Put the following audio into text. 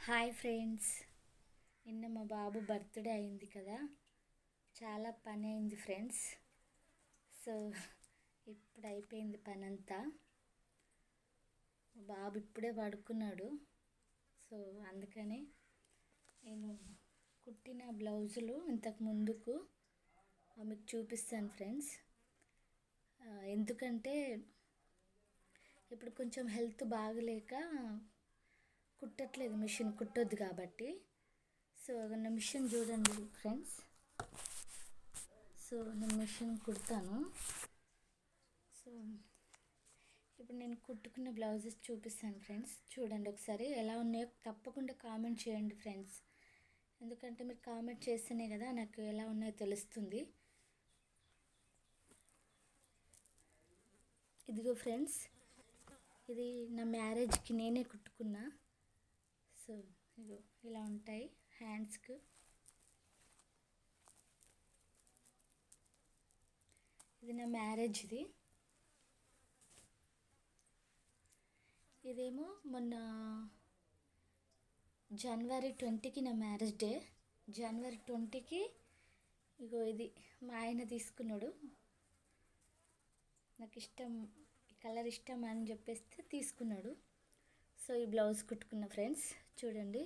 Hi friends. నిన్న మా బాబు birthday అయింది కదా. చాలా పని అయింది ఫ్రెండ్స్. సో ఇప్పుడు అయిపోయింది పని అంతా మా బాబు ఇప్పుడే పడుకున్నాడు. సో అందుకని నేను కుట్టిన బ్లౌజులు ఇంతకు ముందుకు ఆ, మీకు చూపిస్తాను ఫ్రెండ్స్. ఎందుకంటే ఇప్పుడు కొంచెం హెల్త్ బాగలేక కుట్టట్లేదు మిషన్ కుట్టొద్దు కాబట్టి. సో నా మిషన్ చూడండి ఫ్రెండ్స్. సో నేను మిషన్ కుడతాను. సో ఇప్పుడు నేను కుట్టుకున్న బ్లౌజెస్ చూపిస్తాను ఫ్రెండ్స్. చూడండి ఒకసారి ఎలా ఉన్నాయో తప్పకుండా కామెంట్ చేయండి ఫ్రెండ్స్. ఎందుకంటే మీరు కామెంట్ చేస్తేనే కదా నాకు ఎలా ఉన్నాయో తెలుస్తుంది. ఇదిగో ఫ్రెండ్స్ ఇది నా మ్యారేజ్కి నేనే కుట్టుకున్నా. ఇగో ఇలా ఉంటాయి హ్యాండ్స్కు. ఇది నా మ్యారేజ్ది ఇదేమో మొన్న జనవరి ట్వంటీకి నా మ్యారేజ్ డే. జనవరి ట్వంటీకి ఇగో ఇది మా ఆయన తీసుకున్నాడు. నాకు ఇష్టం కలర్ ఇష్టం అని చెప్పేస్తే తీసుకున్నాడు. సో ఈ బ్లౌజ్ కుట్టుకున్న ఫ్రెండ్స్ చూడండి.